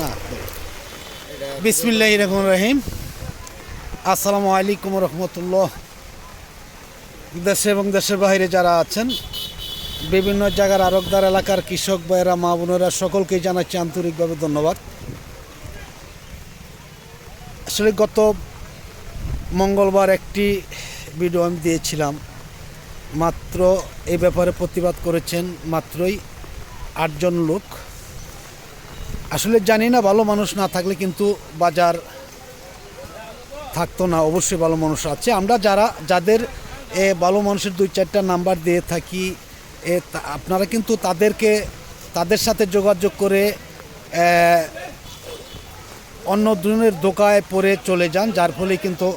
না। বিসমিল্লাহ রহমান রহিম। আসসালামু আলাইকুম রহমতুল্লাহ। দেশে এবং দেশের বাইরে যারা আছেন, বিভিন্ন জায়গার আরকদার এলাকার কৃষক ভাইয়েরা, মা বোনেরা, সকলকেই জানাচ্ছি আন্তরিকভাবে ধন্যবাদ। আসলে গত মঙ্গলবার একটি ভিডিও আমি দিয়েছিলাম। মাত্র এই ব্যাপারে প্রতিবাদ করেছেন মাত্রই আটজন লোক। আসলে জানি না ভালো মানুষ না থাকলে কিন্তু বাজার থাকতো না। অবশ্যই ভালো মানুষ আছে। আমরা যারা যাদের এ, ভালো মানুষের দুই চারটা নাম্বার দিয়ে থাকি এ, আপনারা কিন্তু তাদেরকে তাদের সাথে যোগাযোগ করে অন্য ধরনের দোকায় পরে চলে যান যার ফলে কিন্তু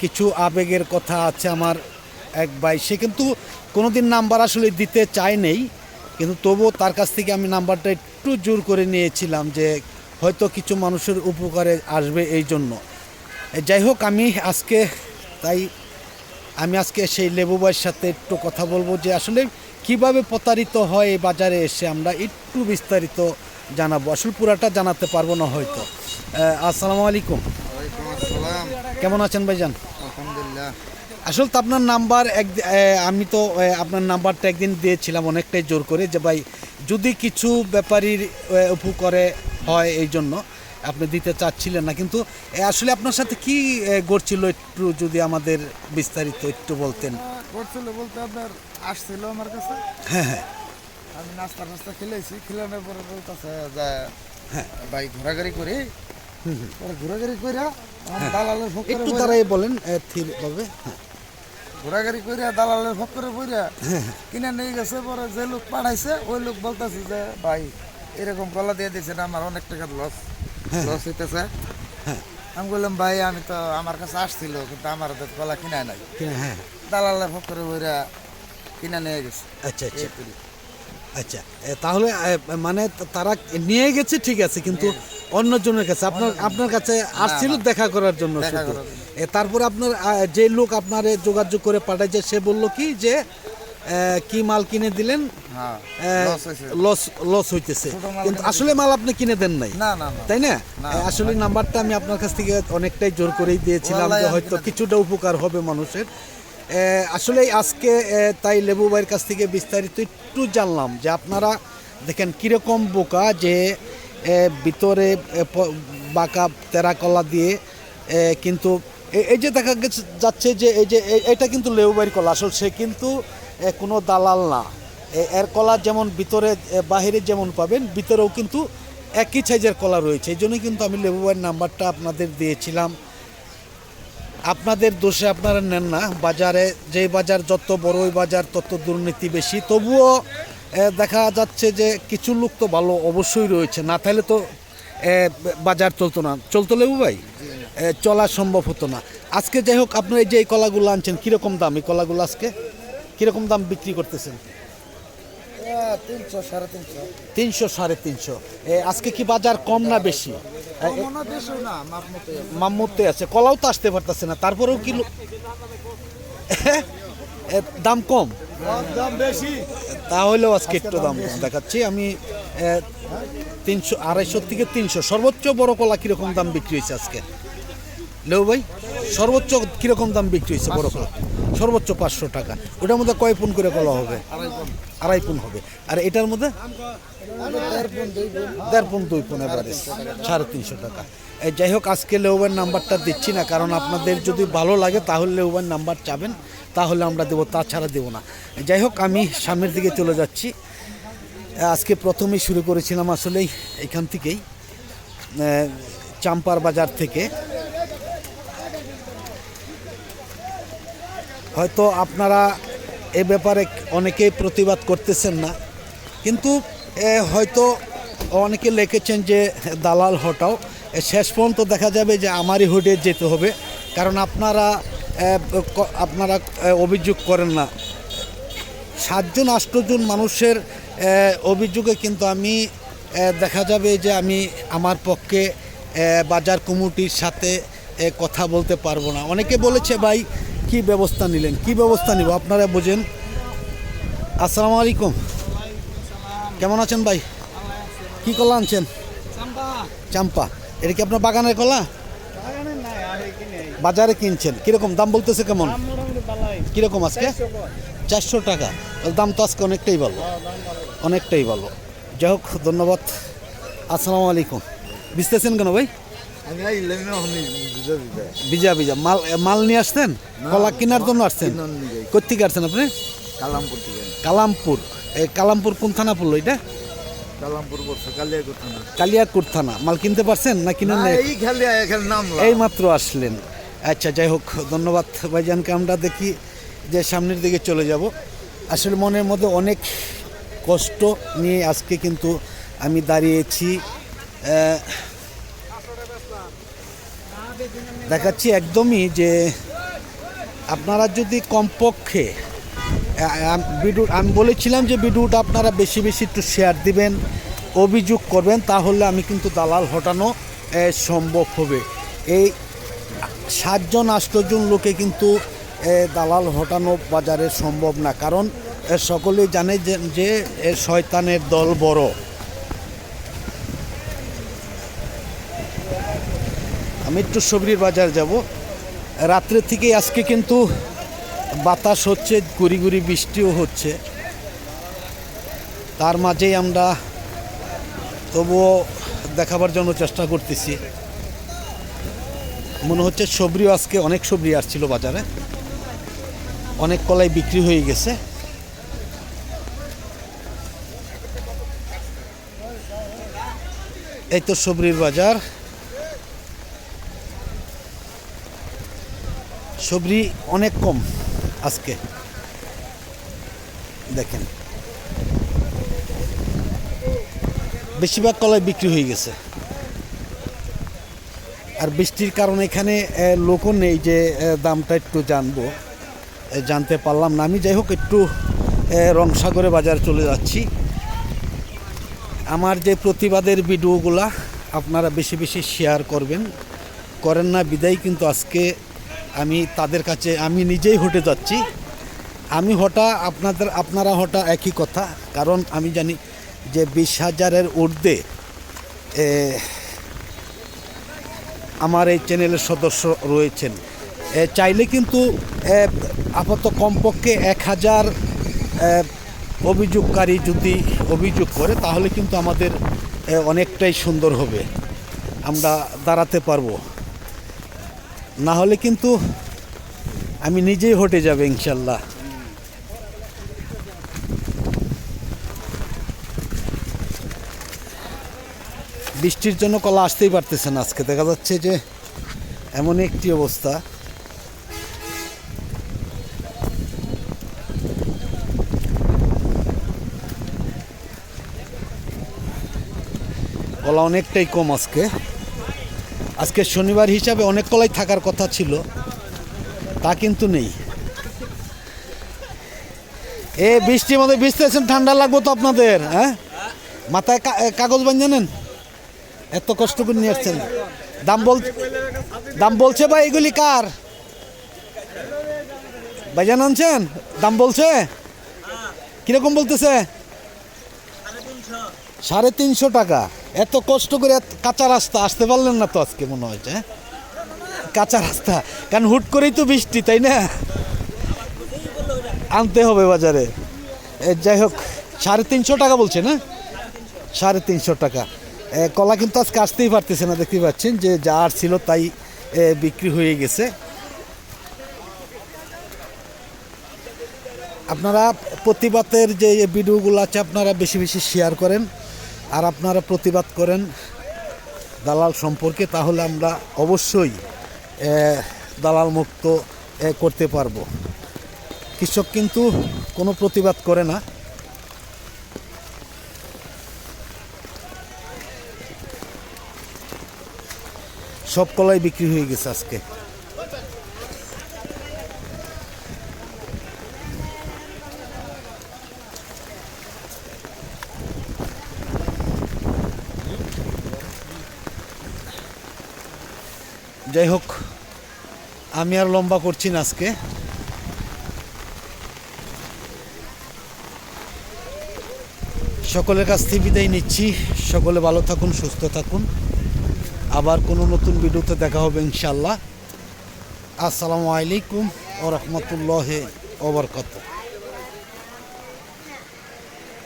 কিছু আবেগের কথা আছে আমার এক ভাই। সে কিন্তু কোনোদিন নাম্বার আসলে দিতে চায় নেই। কিন্তু তবুও তার কাছ থেকে আমি নাম্বারটা একটু জোর করে নিয়েছিলাম যে হয়তো কিছু মানুষের উপকারে আসবে এই জন্য। যাই হোক আমি আজকে তাই আমি আজকে সেই লেবু ভাইয়ের সাথে একটু কথা বলব যে আসলে কীভাবে প্রতারিত হয় এই বাজারে এসে আমরা একটু বিস্তারিত জানাব। আসলে পুরাটা জানাতে পারব না হয়তো। আসসালামু আলাইকুম। কেমন আছেন ভাইজান? আসলে তো আপনার নাম্বার এক আমি তো আপনার নাম্বারটা একদিন দিয়েছিলাম অনেকটাই জোর করে যে ভাই যদি কিছু ব্যাপারীর উপকারে হয় এই জন্য আপনি দিতে চাচ্ছিলেন না। কিন্তু আসলে আপনার সাথে কি ঘটছিল একটু যদি আমাদের বিস্তারিত একটু বলতেন? করছিল বলতে আপনার আসছিল আমার কাছে। হ্যাঁ হ্যাঁ। আমি নাস্তা টাস্তা খেলেছি। খেলানোর পরে বলতেছে যে হ্যাঁ। ভাই ঘোরাঘুরি করি। পরে ঘোরাঘুরি কইরা আমার দালালের একটু তারাই বলেন ভাবে হ্যাঁ। ঘোরাঘুরি কইরা দালালের ফকরে বইরা কিনে নিয়ে গেছে পরে যে লোক পাঠাইছে ওই লোক বলতেছে যে ভাই এরকম কলা দিয়ে দিয়েছে আমার অনেক টাকা লস লস হইতেছে। আমি বললাম ভাই আমি তো আমার কাছে আসছিল কিন্তু আমার তো কলা কিনায় নাই। হ্যাঁ। দালালের ফকরে বইরা কিনে নিয়ে গেছে। আচ্ছা আচ্ছা। আচ্ছা তাহলে মানে তারা নিয়ে গেছে ঠিক আছে কিন্তু অন্যজনের কাছে আপনার আপনার কাছে। আসছিল দেখা করার জন্য দেখা শুধু? করার জন্য। এ, তারপরে আপনার যে লোক আপনার যোগাযোগ করে পাঠাইছে সে বলল কি যে কি মাল কিনে দিলেন? হ্যাঁ লস লস হইতেছে। কিন্তু আসলে মাল আপনি কিনে দেন নাই। তাই না? আসলে নাম্বারটা আমি আপনার কাছ থেকে অনেকটাই জোর করেই দিয়েছিলাম যে হয়তো কিছুটা উপকার হবে মানুষের। আসলে আজকে তাই লেবু ভাইয়ের কাছ থেকে বিস্তারিত একটু জানলাম যে আপনারা দেখেন কীরকম বোকা যে ভিতরে বাঁকা তেরা কলা দিয়ে কিন্তু এই যে দেখা গেছে, যাচ্ছে যে এই যে এটা কিন্তু লেবু ভাইয়ের কলা। আসলে সে কিন্তু কোনো দালাল না। এর কলা যেমন ভিতরে বাহিরে যেমন পাবেন, ভিতরেও কিন্তু একই সাইজের কলা রয়েছে। এই জন্যই কিন্তু আমি লেবু ভাইয়ের নাম্বারটা আপনাদের দিয়েছিলাম। আপনাদের দোষে আপনারা নেন না। বাজারে যে বাজার, যত বড় ওই বাজার, তত দুর্নীতি বেশি। তবুও দেখা যাচ্ছে যে কিছু লোক তো ভালো অবশ্যই রয়েছে। না তাহলে তো বাজার চলতো না। চলতো লেবু ভাই চলা সম্ভব হতো না। আজকে যাই হোক আপনার এই যে এই কলাগুলো আনছেন কীরকম দাম এই কলাগুলো আজকে? কীরকম দাম বিক্রি করতেছেন? তিনশো সাড়ে তিনশো। আজকে কি বাজার কম না বেশি? বেশি না মাপ মতো মাম্মতে আছে। কলাও তো আসতে পারতেছে না তারপরেও কি লো- দাম কম? দাম বেশি। তাহলেও আজকে একটু দাম কম দেখাচ্ছি। আমি তিনশো আড়াইশো থেকে তিনশো। সর্বোচ্চ বড় কলা কীরকম দাম বিক্রি হয়েছে আজকে? লেউ ভাই, সর্বোচ্চ কীরকম দাম বিক্রি হয়েছে বড় সর্বোচ্চ পাঁচশো টাকা। ওটার মধ্যে কয় পুন করে কলা হবে? আড়াই পুন হবে। আর এটার মধ্যে? দেড় পন, দুই পন এবারে সাড়ে তিনশো টাকা। যাই হোক, আজকে লেউবার নাম্বারটা দিচ্ছি না, কারণ আপনাদের যদি ভালো লাগে, তাহলে লেউবার নাম্বার চাবেন, তাহলে আমরা দেবো, তাছাড়া দেবো না। যাই হোক, আমি সামনের দিকে চলে যাচ্ছি। আজকে প্রথমেই শুরু করেছিলাম আসলেই এখান থেকেই চাম্পার বাজার থেকে। হয়তো আপনারা এ ব্যাপারে অনেকেই প্রতিবাদ করতেছেন না। কিন্তু হয়তো অনেকে লিখেছেন যে, দালাল হটাও। শেষ পর্যন্ত দেখা যাবে যে, আমারই হুডে যেতে হবে। কারণ আপনারা আপনারা অভিযোগ করেন না। সাতজন আষ্টজন মানুষের অভিযোগে কিন্তু আমি দেখা যাবে যে, আমি আমার পক্ষে বাজার কমিটির সাথে কথা বলতে পারব না। অনেকে বলেছে, ভাই কি ব্যবস্থা নিলেন? কি ব্যবস্থা নিব? আপনারা বোঝেন। আসসালামু আলাইকুম। কেমন আছেন ভাই? কি কলা আনছেন? চাম্পা। এটা কি আপনার বাগানের কলা? বাজারে কিনছেন। কীরকম? দাম বলতেছে কেমন? কীরকম আজকে? চারশো টাকা। দাম তো আজকে অনেকটাই ভালো। অনেকটাই ভালো। যাই হোক ধন্যবাদ। আসসালামু আলাইকুম। বুঝতেছেন কেন ভাই? বিজা বিজা মাল মাল নিয়ে আসছেন? কলা কেনার জন্য কিনার কোথেকে আসছেন আপনি? কালামপুর থেকে। কালামপুর। এই কালামপুর কোন থানা পড়ল এটা? কালামপুর কালিয়াকুর থানা। মাল কিনতে পারছেন না কিনে নেই? এই খালি এখানে নাম এই মাত্র আসলেন। আচ্ছা যাই হোক ধন্যবাদ ভাইজানকে আমরা দেখি যে সামনের দিকে চলে যাব। আসলে মনের মধ্যে অনেক কষ্ট নিয়ে আজকে কিন্তু আমি দাঁড়িয়েছি। দেখাচ্ছি একদমই যে আপনারা যদি কমপক্ষে ভিডিও আমি বলেছিলাম যে ভিডিওটা আপনারা বেশি বেশি একটু শেয়ার দিবেন, অভিযোগ করবেন, তাহলে আমি কিন্তু দালাল হটানো সম্ভব হবে। এই সাতজন আষ্টজন লোকে কিন্তু দালাল হটানো বাজারে সম্ভব না। কারণ সকলেই জানে যে যে শয়তানের দল বড়। আমি একটু সবরির বাজার যাব। রাত্রে থেকে আজকে কিন্তু বাতাস হচ্ছে গুড়ি গুড়ি বৃষ্টিও হচ্ছে। তার মাঝেই আমরা তবুও দেখাবার জন্য চেষ্টা করতেছি। মনে হচ্ছে সবরিও আজকে অনেক সবরি আসছিল বাজারে। অনেক কলাই বিক্রি হয়ে গেছে। এই তো সবরির বাজার। সবরি অনেক কম আজকে। দেখেন। বেশিরভাগ কলাই বিক্রি হয়ে গেছে। আর বৃষ্টির কারণে এখানে লোকও নেই যে দামটা একটু জানব। জানতে পারলাম না। আমি যাই হোক, একটু রংসাগরে বাজার চলে যাচ্ছি। আমার যে প্রতিবাদের ভিডিওগুলা আপনারা বেশি বেশি শেয়ার করবেন। করেন না বিদায়, কিন্তু আজকে আমি তাদের কাছে, আমি নিজেই হটে যাচ্ছি। আমি হটা আপনাদের, আপনারা হটা একই কথা, কারণ আমি জানি যে বিশ হাজারের ঊর্ধ্বে আমার এই চ্যানেলের সদস্য রয়েছেন। চাইলে কিন্তু আপাতত কমপক্ষে এক হাজার অভিযোগকারী যদি অভিযোগ করে, তাহলে কিন্তু আমাদের অনেকটাই সুন্দর হবে। আমরা দাঁড়াতে পারব। না হলে কিন্তু আমি নিজেই হটে যাবে ইনশাল্লাহ। বৃষ্টির জন্য কলা আসতেই পারতেছে না আজকে। দেখা যাচ্ছে যে এমন একটি অবস্থা। কলা অনেকটাই কম আজকে। আজকে শনিবার হিসাবে অনেক কলাই থাকার কথা ছিল, তা কিন্তু নেই। এ, বৃষ্টির মধ্যে ভিজতেছেন ঠান্ডা লাগবো তো আপনাদের হ্যাঁ? মাথায় কাগজ বান জানেন এত কষ্ট করে নিয়ে আসছেন। দাম বল, দাম বলছে ভাই, এগুলি কার? ভাইজান আনছেন? দাম বলছে? কীরকম বলতেছে? সাড়ে তিনশো টাকা। এত কষ্ট করে কাঁচা রাস্তা আসতে পারলেন না তো আজকে মনে হচ্ছে হ্যাঁ? কাঁচা রাস্তা, কারণ হুট করেই তো বৃষ্টি, তাই না? আনতে হবে বাজারে। যাই হোক, সাড়ে তিনশো টাকা বলছে না সাড়ে তিনশো টাকা। কলা কিন্তু আজকে আসতেই পারতেছে না, দেখতে পাচ্ছেন যে যা আর ছিল তাই বিক্রি হয়ে গেছে। আপনারা প্রতিবাদের যে ভিডিওগুলো আছে, আপনারা বেশি বেশি শেয়ার করেন। আর আপনারা প্রতিবাদ করেন দালাল সম্পর্কে, তাহলে আমরা অবশ্যই দালাল মুক্ত করতে পারব। কৃষক কিন্তু কোনো প্রতিবাদ করে না। সব কলাই বিক্রি হয়ে গেছে আজকে। যাই হোক, আমি আর লম্বা করছি না আজকে। সকলের কাছ থেকে বিদায় নিচ্ছি। সকলে ভালো থাকুন, সুস্থ থাকুন। আবার কোনো নতুন ভিডিওতে দেখা হবে ইনশাল্লাহ আসসালামু আলাইকুম ও রহমতুল্লাহ ওবরকত